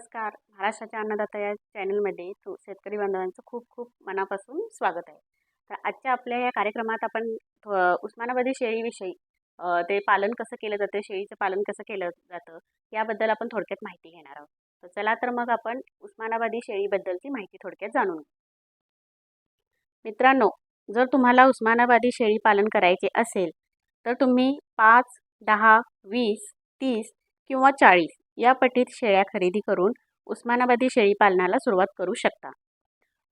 नमस्कार. महाराष्ट्राच्या अन्नदाता या चॅनलमध्ये तू शेतकरी बांधवांचं खूप खूप मनापासून स्वागत आहे. तर आजच्या आपल्या या कार्यक्रमात आपण उस्मानाबादी शेळीविषयी ते पालन कसं केलं जातं शेळीचं पालन कसं केलं जातं याबद्दल आपण थोडक्यात माहिती घेणार आहोत. तर चला तर मग आपण उस्मानाबादी शेळीबद्दलची माहिती थोडक्यात जाणून घेऊ. मित्रांनो जर तुम्हाला उस्मानाबादी शेळी पालन करायचे असेल तर तुम्ही पाच दहा वीस तीस किंवा चाळीस या पटीत शेळ्या खरेदी करून उस्मानाबादी शेळी पालनाला सुरुवात करू शकता.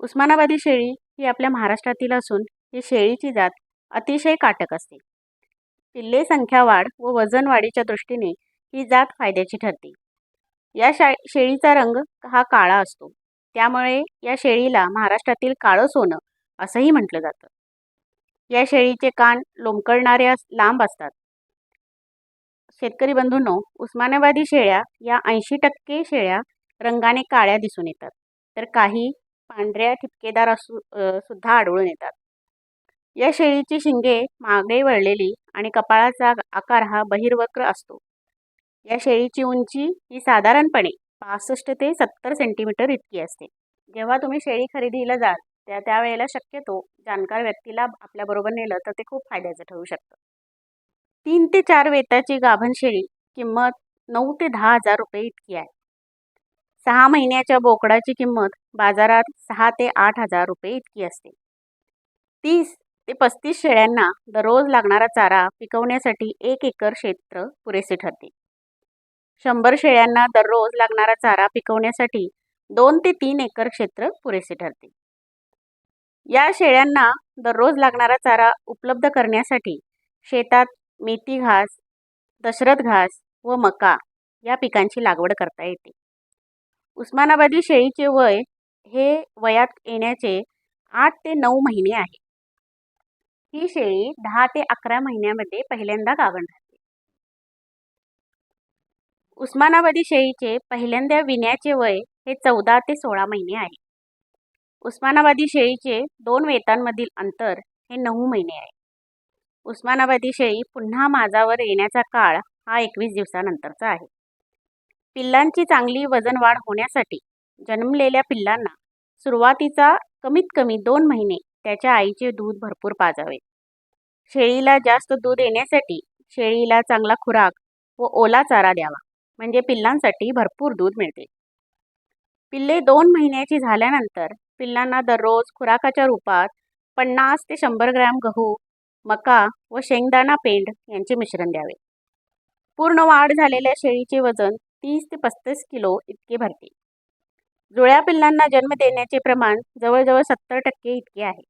उस्मानाबादी शेळी ही आपल्या महाराष्ट्रातील असून ही शेळीची जात अतिशय काटक असते. पिल्ले संख्या वाढ व वजन वाढीच्या दृष्टीने ही जात फायद्याची ठरते. या शा शेळीचा रंग हा काळा असतो. त्यामुळे या शेळीला महाराष्ट्रातील काळं सोनं असंही म्हटलं जातं. या शेळीचे कान लोंबकळणारे लांब असतात. शेतकरी बंधूंनो उस्मानाबादी शेळ्या या ऐंशी टक्के शेळ्या रंगाने काळ्या दिसून येतात. तर काही पांढऱ्या ठिपकेदार असू सुद्धा आढळून येतात. या शेळीची शिंगे मागे वळलेली आणि कपाळाचा आकार हा बहिर्वक्र असतो. या शेळीची उंची ही साधारणपणे पासष्ट ते सत्तर सेंटीमीटर इतकी असते. जेव्हा तुम्ही शेळी खरेदीला जाल त्या त्यावेळेला शक्यतो जाणकार व्यक्तीला आपल्याबरोबर नेलं तर ते खूप फायद्याचं ठरू शकतं. तीन ते चार वेताची गाभण शेळी किंमत नऊ ते दहा हजार रुपये इतकी आहे. सहा महिन्याच्या बोकडाची किंमत बाजारात सहा ते आठ हजार रुपये इतकी असते. तीस ते पस्तीस शेळ्यांना दररोज लागणारा चारा पिकवण्यासाठी एक एकर क्षेत्र पुरेसे ठरते. शंभर शेळ्यांना दररोज लागणारा चारा पिकवण्यासाठी दोन ते तीन एकर क्षेत्र पुरेसे ठरते. या शेळ्यांना दररोज लागणारा चारा उपलब्ध करण्यासाठी शेतात मेथी घास दशरथ घास व मका या पिकांची लागवड करता येते. उस्मानाबादी शेळीचे वय हे वयात येण्याचे आठ ते नऊ महिने आहे. ही शेळी दहा ते अकरा महिन्यामध्ये पहिल्यांदा गाभण राहते. उस्मानाबादी शेळीचे पहिल्यांदा विण्याचे वय हे चौदा ते सोळा महिने आहे. उस्मानाबादी शेळीचे दोन वेतांमधील अंतर हे नऊ महिने आहे. उस्मानाबादी शेळी पुन्हा माझावर येण्याचा काळ हा एकवीस दिवसानंतरचा आहे. पिल्लांची चांगली वजन वाढ होण्यासाठी जन्मलेल्या पिल्लांना सुरुवातीचा कमीत कमी दोन महिने त्याच्या आईचे दूध भरपूर पाजावे. शेळीला जास्त दूध येण्यासाठी शेळीला चांगला खुराक व ओला चारा द्यावा म्हणजे पिल्लांसाठी भरपूर दूध मिळते. पिल्ले दोन महिन्याची झाल्यानंतर पिल्लांना दररोज खुराकाच्या रूपात पन्नास ते शंभर ग्रॅम गहू मका व शेंगदाणा पेंड यांचे मिश्रण द्यावे. पूर्ण वाढ झालेल्या शेळीचे वजन तीस ते पस्तीस किलो इतके भरते. जुळ्या पिल्लांना जन्म देण्याचे प्रमाण जवळजवळ सत्तर टक्के इतके आहे.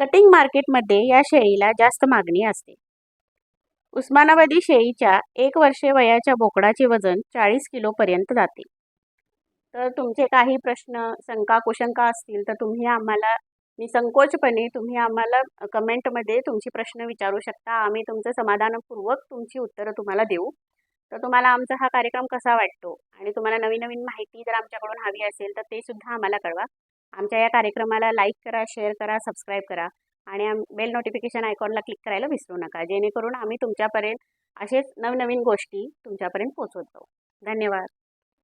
कटिंग मार्केटमध्ये या शेळीला जास्त मागणी असते. उस्मानाबादी शेळीच्या एक वर्षे वयाच्या बोकडाचे वजन चाळीस किलोपर्यंत जाते. तर तुमचे काही प्रश्न शंका कुशंका असतील तर तुम्ही आम्हाला निसंकोचपणे तुम्ही आम्हाला कमेंटमध्ये तुमचे प्रश्न विचारू शकता. आम्ही तुमचं समाधानपूर्वक तुमची उत्तरं तुम्हाला देऊ. तर तुम्हाला आमचा हा कार्यक्रम कसा वाटतो? आणि तुम्हाला नवीन नवीन माहिती जर आमच्याकडून हवी असेल तर ते सुद्धा आम्हाला कळवा. आमच्या या कार्यक्रमाला लाईक करा शेअर करा सबस्क्राईब करा. आणि बेल नोटिफिकेशन आयकॉनला क्लिक करायला विसरू नका. जेणेकरून आम्ही तुमच्यापर्यंत असेच नवनवीन गोष्टी तुमच्यापर्यंत पोचवत जाऊ धन्यवाद.